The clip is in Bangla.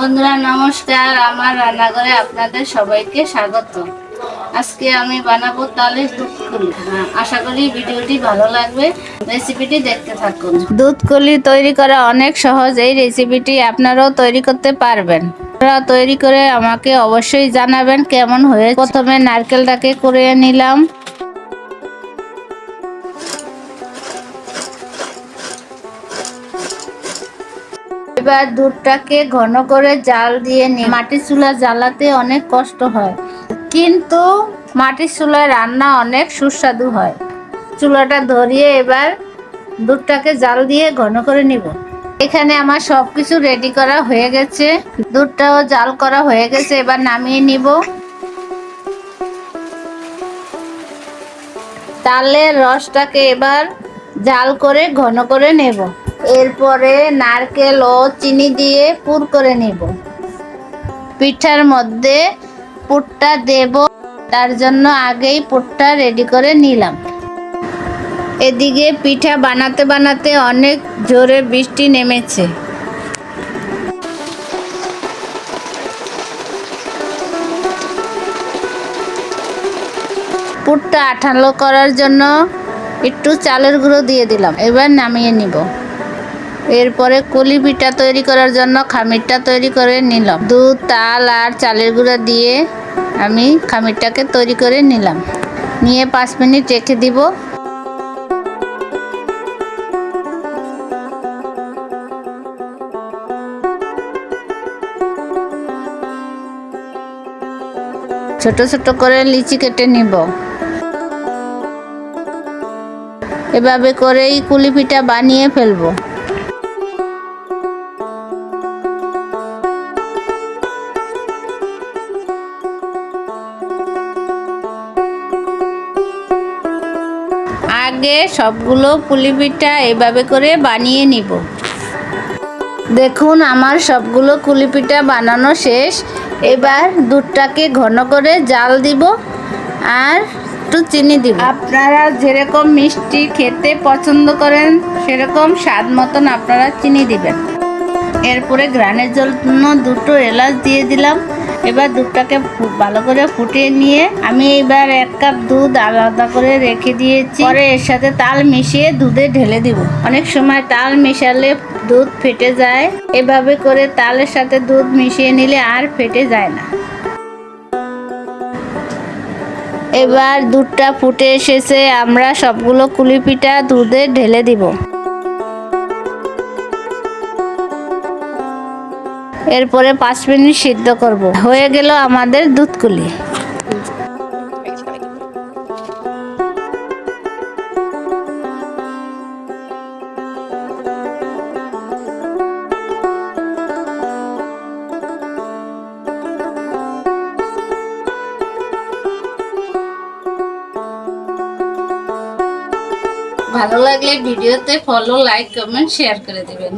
বন্ধুরা, নমস্কার। আমার রান্নাঘরে আপনাদের সবাইকে স্বাগত। আজকে আমি বানাবো তালের দুধ কলি আশা করি ভিডিওটি ভালো লাগবে। রেসিপিটি দেখতে থাকুন। দুধ কলি তৈরি করা অনেক সহজ। এই রেসিপিটি আপনারাও তৈরি করতে পারবেন। আপনারা তৈরি করে আমাকে অবশ্যই জানাবেন কেমন হয়ে প্রথমে নারকেলটাকে করে নিলাম। এবার দুধটাকে ঘন করে জাল দিয়ে নি মাটির চুলা জ্বালাতে অনেক কষ্ট হয়, কিন্তু মাটির চুলায় রান্না অনেক সুস্বাদু হয়। চুলাটা ধরিয়ে এবার দুধটাকে জাল দিয়ে ঘন করে নিব। এখানে আমার সব কিছু রেডি করা হয়ে গেছে। দুধটাও জাল করা হয়ে গেছে, এবার নামিয়ে নিব। তালের রসটাকে এবার জাল করে ঘন করে নেব। এরপরে নারকেল ও চিনি দিয়ে পুর করে নিব। পিঠার মধ্যে পুরটা দেব, তার জন্য আগেই পুরটা রেডি করে নিলাম। এদিকে পিঠা বানাতে বানাতে অনেক জোরে বৃষ্টি নেমেছে। পুরটা আঠালো করার জন্য একটু চালের গুঁড়ো দিয়ে দিলাম, এবার নামিয়ে নিব। এরপরে কলি পিঠা তৈরি করার জন্য খামিরটা তৈরি করে নিলাম। দুধ, তাল আর চালের গুঁড়া দিয়ে আমি খামিরটাকে তৈরি করে নিলাম। নিয়ে পাঁচ মিনিট রেখে দিব। ছোট ছোট করে লিচি কেটে নিব। এভাবে করেই কুলি পিঠা বানিয়ে ফেলব। আগে সবগুলো পুলি পিঠা এভাবে করে বানিয়ে নিব। দেখুন, আমার সবগুলো কুলি পিঠা বানানো শেষ। এবার দুধটাকে ঘন করে জাল দিব আর একটু চিনি দিব। আপনারা যেরকম মিষ্টি খেতে পছন্দ করেন, সেরকম স্বাদ মতন আপনারা চিনি দিবেন। এরপরে গ্রানের জন্য দুটো এলাচ দিয়ে দিলাম। এবার দুধটাকে ভালো করে ফুটিয়ে নিয়ে আমি এবার এক কাপ দুধ আলাদা করে রেখে দিয়েছি। পরে এর সাথে তাল মিশিয়ে দুধে ঢেলে দিব। অনেক সময় তাল মিশালে দুধ ফেটে যায়। এভাবে করে তালের সাথে দুধ মিশিয়ে নিলে আর ফেটে যায় না। এবার দুধটা ফুটে এসেছে। আমরা সবগুলো কুলি পিঠা দুধে ঢেলে দিব। এরপরে পাঁচ মিনিট সিদ্ধ করব। হয়ে গেল আমাদের দুধ কুলি ভালো লাগলে ভিডিওতে ফলো লাইক কমেন্ট শেয়ার করে দিবেন।